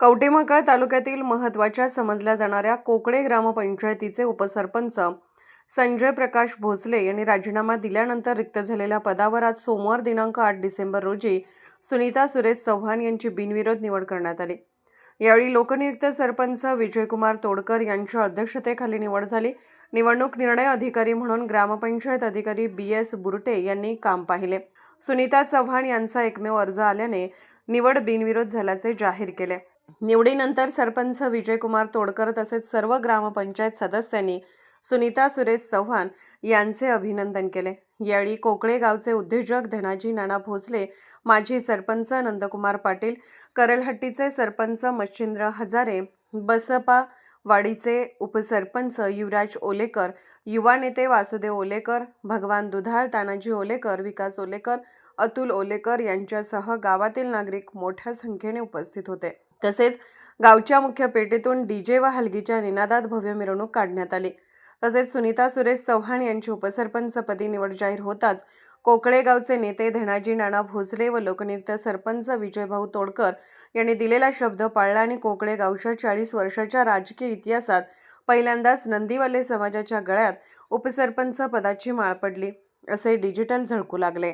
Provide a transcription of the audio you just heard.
कवटेमहाकाळ तालुक्यातील महत्त्वाच्या समजल्या जाणाऱ्या कोकडे ग्रामपंचायतीचे उपसरपंच संजय प्रकाश भोसले यांनी राजीनामा दिल्यानंतर रिक्त झालेल्या पदावर आज सोमवार दिनांक आठ डिसेंबर रोजी सुनीता सुरेश चव्हाण यांची बिनविरोध निवड करण्यात आली. यावेळी लोकनियुक्त सरपंच विजयकुमार तोडकर यांच्या अध्यक्षतेखाली निवड झाली. निवडणूक निर्णय अधिकारी म्हणून ग्रामपंचायत अधिकारी बी एस बुरटे यांनी काम पाहिले. सुनीता चव्हाण यांचा एकमेव अर्ज आल्याने निवड बिनविरोध झाल्याचे जाहीर केले. निवडीनंतर सरपंच विजयकुमार तोडकर तसेच सर्व ग्रामपंचायत सदस्यांनी सुनीता सुरेश चव्हाण यांचे अभिनंदन केले. यावेळी कोकळे गावचे उद्योजक धनाजी नाना भोसले माजी सरपंच नंदकुमार पाटील करलहट्टीचे सरपंच मच्छिंद्र हजारे बसपा वाडीचे उपसरपंच युवराज ओलेकर युवा नेते वासुदेव ओलेकर भगवान दुधाळ तानाजी ओलेकर विकास ओलेकर अतुल ओलेकर यांच्यासह गावातील नागरिक मोठ्या संख्येने उपस्थित होते. तसेच गावच्या मुख्य पेठेतून डीजे व हलगीच्या निनादात भव्य मिरवणूक काढण्यात आली. तसेच सुनीता सुरेश चव्हाण यांची उपसरपंचपदी निवड जाहीर होताच कोकळे गावचे नेते धनाजी नाना भोसले व लोकनियुक्त सरपंच विजयभाऊ तोडकर यांनी दिलेला शब्द पाळला आणि कोकळे गावच्या चाळीस वर्षाच्या राजकीय इतिहासात पहिल्यांदाच नंदीवाले समाजाच्या गळ्यात उपसरपंच पदाची माळ पडली असे डिजिटल झळकू लागले.